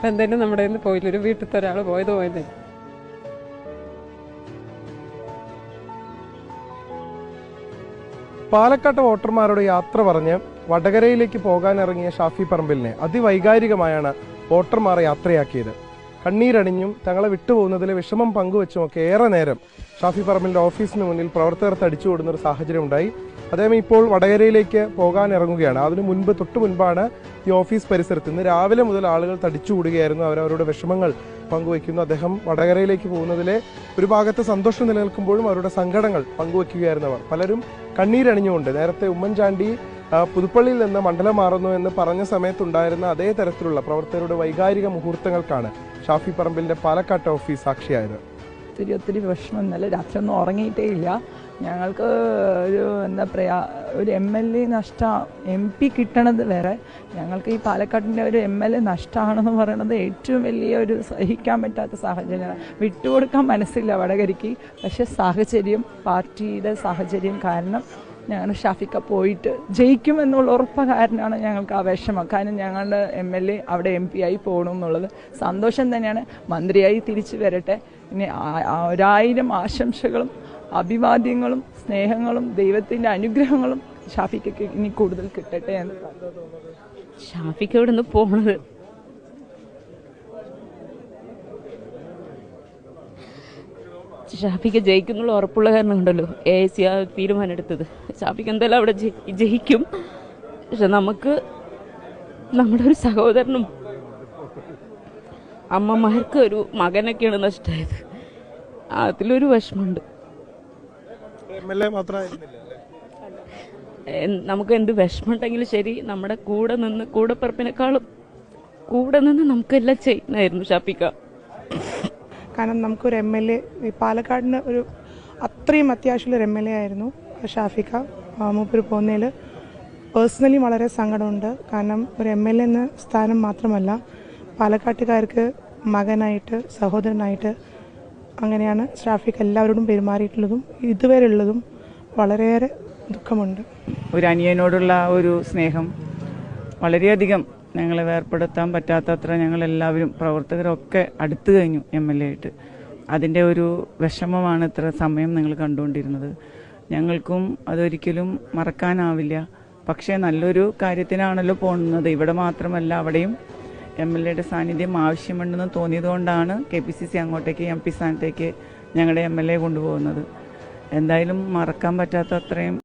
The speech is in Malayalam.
അപ്പം എന്തായാലും നമ്മുടെ നിന്ന് പോയില്ല. ഒരു വീട്ടിലത്തെ ഒരാൾ പോയത് പോയത്. പാലക്കാട്ട് വോട്ടർമാരോട് യാത്ര പറഞ്ഞ് വടകരയിലേക്ക് പോകാനിറങ്ങിയ ഷാഫി പറമ്പിലിനെ അതിവൈകാരികമായാണ് വോട്ടർമാർ യാത്രയാക്കിയത്. കണ്ണീരണിഞ്ഞും തങ്ങളെ വിട്ടുപോകുന്നതിലെ വിഷമം പങ്കുവച്ചുമൊക്കെ ഏറെ നേരം ഷാഫി പറമ്പിലിന്റെ ഓഫീസിന് മുന്നിൽ പ്രവർത്തകർ തടിച്ചുകൂടുന്ന ഒരു സാഹചര്യം ഉണ്ടായി. അദ്ദേഹം ഇപ്പോൾ വടകരയിലേക്ക് പോകാൻ ഇറങ്ങുകയാണ്. അതിനു മുൻപ് തൊട്ടു മുൻപാണ് ഈ ഓഫീസ് പരിസരത്ത് ഇന്ന് രാവിലെ മുതൽ ആളുകൾ തടിച്ചുകൂടുകയായിരുന്നു അവരവരുടെ വിഷമങ്ങൾ പങ്കുവയ്ക്കുന്നു. അദ്ദേഹം വടകരയിലേക്ക് പോകുന്നതിലെ ഒരു ഭാഗത്ത് സന്തോഷം നിലനിൽക്കുമ്പോഴും അവരുടെ സങ്കടങ്ങൾ പങ്കുവയ്ക്കുകയായിരുന്നു അവർ. പലരും കണ്ണീരണിഞ്ഞുകൊണ്ട് നേരത്തെ ഉമ്മൻചാണ്ടി പുതുപ്പള്ളിയിൽ നിന്ന് മണ്ഡലം മാറുന്നു എന്ന് പറഞ്ഞ സമയത്തുണ്ടായിരുന്ന അതേ തരത്തിലുള്ള പ്രവർത്തകരുടെ വൈകാരിക മുഹൂർത്തങ്ങൾക്കാണ് ഷാഫി പറമ്പിലിന്റെ പാലക്കാട്ട് ഓഫീസ് സാക്ഷിയായത്. ഒത്തിരി ഒത്തിരി വിഷമം. ഇന്നലെ രാത്രി ഒന്നും ഉറങ്ങിയിട്ടേ ഇല്ല. ഞങ്ങൾക്ക് ഒരു എന്താ പറയുക ഒരു എം എൽ എ നഷ്ടം എം പി കിട്ടണത് വരെ ഞങ്ങൾക്ക് ഈ പാലക്കാടിന്റെ ഒരു എം എൽ എ നഷ്ടമാണെന്ന് പറയുന്നത് ഏറ്റവും വലിയ ഒരു സഹിക്കാൻ പറ്റാത്ത സാഹചര്യമാണ് വിട്ടുകൊടുക്കാൻ മനസ്സില്ല വടകരിക്ക് പക്ഷേ സാഹചര്യം പാർട്ടിയുടെ സാഹചര്യം കാരണം ഞങ്ങൾ ഷാഫിക്ക പോയിട്ട് ജയിക്കും എന്നുള്ള ഉറപ്പ കാരനാണ് ഞങ്ങൾക്ക് ആ വിഷമം കാരണം ഞങ്ങളുടെ എം എൽ എ അവിടെ എം പി ആയി പോകണം എന്നുള്ളത് സന്തോഷം തന്നെയാണ്. മന്ത്രിയായി തിരിച്ചു വരട്ടെ. ഇനി ഒരായിരം ആശംസകളും അഭിവാദ്യങ്ങളും സ്നേഹങ്ങളും ദൈവത്തിന്റെ അനുഗ്രഹങ്ങളും ഷാഫിക്കയ്ക്ക് ഇനി കൂടുതൽ കിട്ടട്ടെ എന്ന് പ്രാർത്ഥിക്കുന്നു. ഷാഫിക്ക് ഇവിടെ നിന്ന് പോണത്? ഷാഫിക്ക് ജയിക്കുന്നുള്ള ഉറപ്പുള്ള കാരണം ഉണ്ടല്ലോ. എ സി ആ തീരുമാനം എടുത്തത്. ഷാഫിക്ക് എന്തായാലും അവിടെ ജയി- ജയിക്കും. പക്ഷെ നമുക്ക് നമ്മുടെ ഒരു സഹോദരനും അമ്മമാർക്ക് ഒരു മകനൊക്കെയാണ് നഷ്ടമായത്. അതിലൊരു വിഷമമുണ്ട്. നമുക്ക് എന്ത് വിഷമമുണ്ടെങ്കിലും ശരി നമ്മുടെ കൂടെ നിന്ന് കൂടെ പറപ്പിനേക്കാളും കൂടെ നിന്ന് നമുക്കെല്ലാം ചെയ്യുന്നതായിരുന്നു ഷാപ്പിക്ക കാരണം നമുക്കൊരു എം എൽ എ പാലക്കാടിന് ഒരു അത്രയും അത്യാവശ്യമുള്ള ഒരു എം എൽ എ ആയിരുന്നു ഷാഫിക്ക മൂപ്പര് പോകുന്നതിൽ പേഴ്സണലി വളരെ സങ്കടമുണ്ട് കാരണം ഒരു എം എൽ എ എന്ന സ്ഥാനം മാത്രമല്ല പാലക്കാട്ടുകാർക്ക് മകനായിട്ട് സഹോദരനായിട്ട് അങ്ങനെയാണ് ഷാഫിക്ക് എല്ലാവരോടും പെരുമാറിയിട്ടുള്ളതും ഇതുവരെ ഉള്ളതും വളരെയേറെ ദുഃഖമുണ്ട്. ഒരു അനിയനോടുള്ള ഒരു സ്നേഹം വളരെയധികം ഞങ്ങളെ വേർപ്പെടുത്താൻ പറ്റാത്തത്ര ഞങ്ങളെല്ലാവരും പ്രവർത്തകരൊക്കെ അടുത്തു കഴിഞ്ഞു എം എൽ എ ആയിട്ട്. അതിന്റെ ഒരു വിഷമമാണ് ഇത്ര സമയം നിങ്ങൾ കണ്ടുകൊണ്ടിരുന്നത്. ഞങ്ങൾക്കും അതൊരിക്കലും മറക്കാനാവില്ല. പക്ഷേ നല്ലൊരു കാര്യത്തിനാണല്ലോ പോകുന്നത്. ഇവിടെ മാത്രമല്ല അവിടെയും എം എൽ എയുടെ സാന്നിധ്യം ആവശ്യമുണ്ടെന്ന് തോന്നിയതുകൊണ്ടാണ് കെ പി സി സി അങ്ങോട്ടേക്ക് എം പി സ്ഥാനത്തേക്ക് ഞങ്ങളുടെ എം എൽ എ കൊണ്ടുപോകുന്നത്. എന്തായാലും മറക്കാൻ പറ്റാത്ത അത്രയും